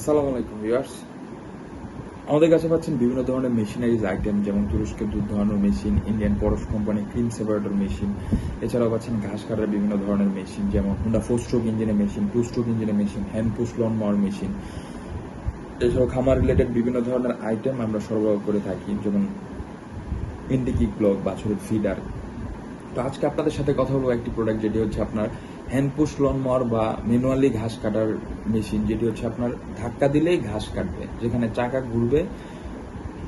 আসসালামু আলাইকুম, ভিউয়ার্স। আমাদের কাছে পাচ্ছেন বিভিন্ন ধরনের মেশিনারিজ আইটেম, যেমন তুরস্কের দুধ ধরানোর machine, Indian Paras company, cream separator machine. এছাড়াও পাচ্ছেন ঘাস কাটার বিভিন্ন ধরনের মেশিন, যেমন হুন্ডা ফোর স্ট্রোক ইঞ্জিনের মেশিন টু স্ট্রোক ইঞ্জিনের machine hand push lawn mower machine এছাড়াও খামার রিলেটেড বিভিন্ন ধরনের আইটেম আমরা সরবরাহ করে থাকি, যেমন ইন্ডিকি ব্লক বাছুরের ফিডার তো আজকে আপনাদের সাথে কথা বলব একটি প্রোডাক্ট যেটি হচ্ছে আপনার হ্যান্ড পুশ লনমর বা ম্যানুয়ালি ঘাস কাটার মেশিন, যেটি হচ্ছে আপনার ধাক্কা দিলেই ঘাস কাটবে। যেখানে চাকা ঘুরবে,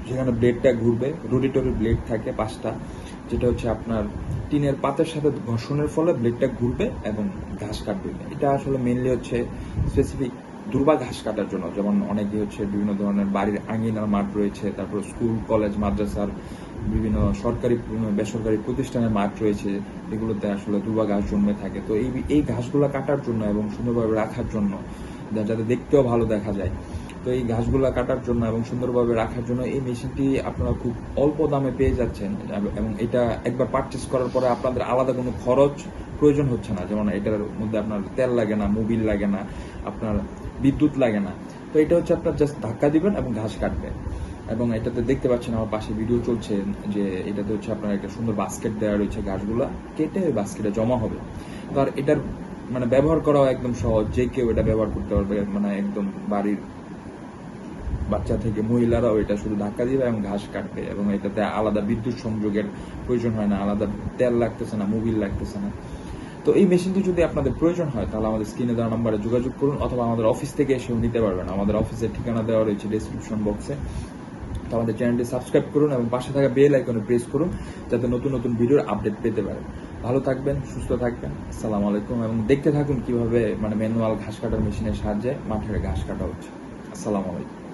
যেখানে ব্লেডটা ঘুরবে রোডিটরি ব্লেড থাকে পাঁচটা, যেটা হচ্ছে আপনার টিনের পাতের সাথে ঘর্ষণের ফলে ব্লেডটা ঘুরবে এবং ঘাস কাটবে। এটা আসলে মেনলি হচ্ছে স্পেসিফিক দুর্বা ঘাস কাটার জন্য। যেমন অনেকে হচ্ছে বিভিন্ন ধরনের বাড়ির আঙিনার মাঠ রয়েছে, তারপর স্কুল কলেজ মাদ্রাসার বিভিন্ন সরকারি বেসরকারি প্রতিষ্ঠানের মাঠ রয়েছে, এগুলোতে আসলে দুর্বা ঘাস জন্মে থাকে। তো এই এই ঘাসগুলো কাটার জন্য এবং সুন্দরভাবে রাখার জন্য যাতে দেখতেও ভালো দেখা যায়। তো এই ঘাসগুলো কাটার জন্য এবং সুন্দরভাবে রাখার জন্য এই মেশিনটি আপনারা খুব অল্প দামে পেয়ে যাচ্ছেন, এবং এটা একবার পারচেস করার পরে আপনাদের আলাদা কোনো খরচ প্রয়োজন হচ্ছে না। যেমন এটার মধ্যে আপনার তেল লাগে না, মোবিল লাগে না, আপনার বিদ্যুৎ লাগে না। তো এটা হচ্ছে আপনার জাস্ট ধাক্কা দিবেন এবং ঘাস কাটবে এবং এটাতে দেখতে পাচ্ছেন আমার পাশে ভিডিও চলছে যে এটাতে হচ্ছে আপনার একটা সুন্দর বাস্কেট দেওয়া রয়েছে ঘাসগুলা কেটে ওই বাস্কেটে জমা হবে। আর এটার মানে ব্যবহার করাও একদম সহজ। যে কেউ এটা ব্যবহার করতে পারবে মানে একদম বাড়ির বাচ্চা থেকে মহিলারাও এটা শুধু ধাক্কা দিবে এবং ঘাস কাটবে এবং এটাতে আলাদা বিদ্যুৎ সংযোগের প্রয়োজন হয় না, আলাদা তেল লাগতেছে না মোবিল লাগতেছে না। তো এই মেশিনটি যদি আপনাদের প্রয়োজন হয়, তাহলে আমাদের স্ক্রিনে দেওয়া নাম্বারে যোগাযোগ করুন অথবা আমাদের অফিস থেকে এসেও নিতে পারবেন। আমাদের অফিসের ঠিকানা দেওয়া রয়েছে ডিসক্রিপশন বক্সে তো আমাদের চ্যানেলটি সাবস্ক্রাইব করুন এবং পাশে থাকা বেল আইকনে প্রেস করুন যাতে নতুন নতুন ভিডিওর আপডেট পেতে পারেন। ভালো থাকবেন, সুস্থ থাকবেন। আসসালামু আলাইকুম এবং দেখতে থাকুন কীভাবে মানে ম্যানুয়াল ঘাস কাটার মেশিনের সাহায্যে মাঠের ঘাস কাটা হচ্ছে। আসসালামু আলাইকুম।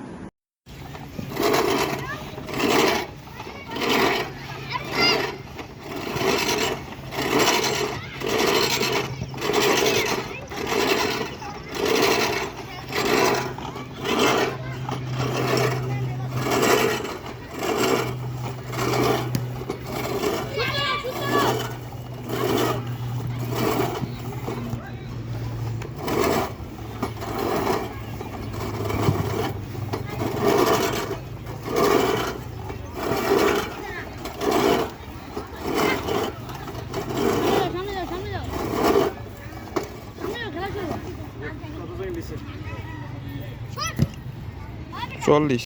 চল্লিশ